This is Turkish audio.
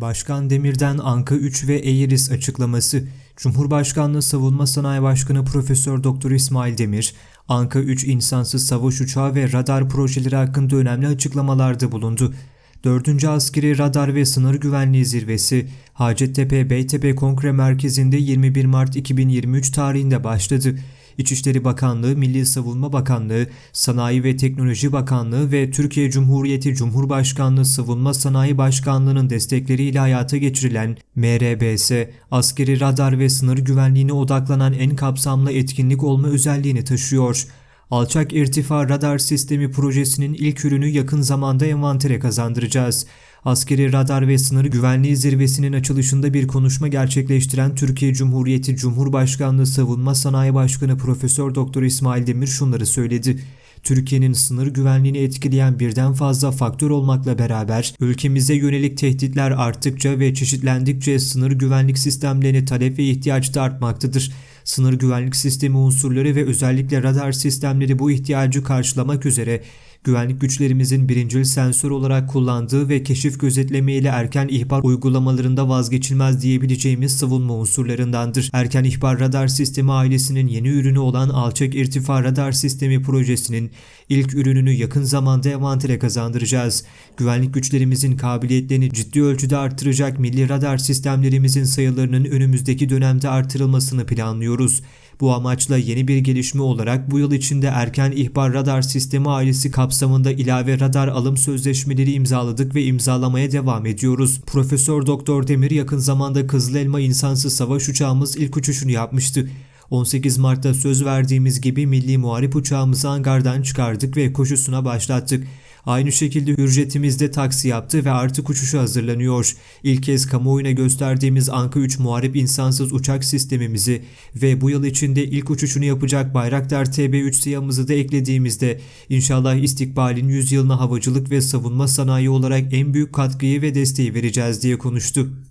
Başkan Demir'den Anka 3 ve Eğiris açıklaması. Cumhurbaşkanlığı Savunma Sanayi Başkanı Profesör Doktor İsmail Demir, Anka 3 insansız savaş uçağı ve radar projeleri hakkında önemli açıklamalarda bulundu. 4. Askeri Radar ve Sınır Güvenliği Zirvesi, Hacettepe Beytepe Kongre Merkezi'nde 21 Mart 2023 tarihinde başladı. İçişleri Bakanlığı, Milli Savunma Bakanlığı, Sanayi ve Teknoloji Bakanlığı ve Türkiye Cumhuriyeti Cumhurbaşkanlığı Savunma Sanayi Başkanlığı'nın destekleriyle hayata geçirilen MRBS, askeri radar ve sınır güvenliğine odaklanan en kapsamlı etkinlik olma özelliğini taşıyor. Alçak irtifa radar sistemi projesinin ilk ürünü yakın zamanda envantere kazandıracağız. Askeri radar ve sınır güvenliği zirvesinin açılışında bir konuşma gerçekleştiren Türkiye Cumhuriyeti Cumhurbaşkanlığı Savunma Sanayi Başkanı Profesör Doktor İsmail Demir şunları söyledi. Türkiye'nin sınır güvenliğini etkileyen birden fazla faktör olmakla beraber ülkemize yönelik tehditler arttıkça ve çeşitlendikçe sınır güvenlik sistemlerine talep ve ihtiyaç da artmaktadır. Sınır güvenlik sistemi unsurları ve özellikle radar sistemleri bu ihtiyacı karşılamak üzere güvenlik güçlerimizin birincil sensör olarak kullandığı ve keşif gözetleme ile erken ihbar uygulamalarında vazgeçilmez diyebileceğimiz savunma unsurlarındandır. Erken ihbar radar sistemi ailesinin yeni ürünü olan alçak irtifa radar sistemi projesinin ilk ürününü yakın zamanda envantere kazandıracağız. Güvenlik güçlerimizin kabiliyetlerini ciddi ölçüde artıracak milli radar sistemlerimizin sayılarının önümüzdeki dönemde artırılmasını planlıyoruz. Bu amaçla yeni bir gelişme olarak bu yıl içinde erken ihbar radar sistemi ailesi kapsamında ilave radar alım sözleşmeleri imzaladık ve imzalamaya devam ediyoruz. Profesör Doktor Demir yakın zamanda Kızıl Elma insansız savaş uçağımız ilk uçuşunu yapmıştı. 18 Mart'ta söz verdiğimiz gibi milli muharip uçağımızı hangardan çıkardık ve koşusuna başlattık. Aynı şekilde ücretimizde taksi yaptı ve artık uçuşa hazırlanıyor. İlk kez kamuoyuna gösterdiğimiz Anka 3 muharip insansız uçak sistemimizi ve bu yıl içinde ilk uçuşunu yapacak Bayraktar TB3 SİHA'mızı da eklediğimizde inşallah istikbalin 100 yılına havacılık ve savunma sanayi olarak en büyük katkıyı ve desteği vereceğiz diye konuştu.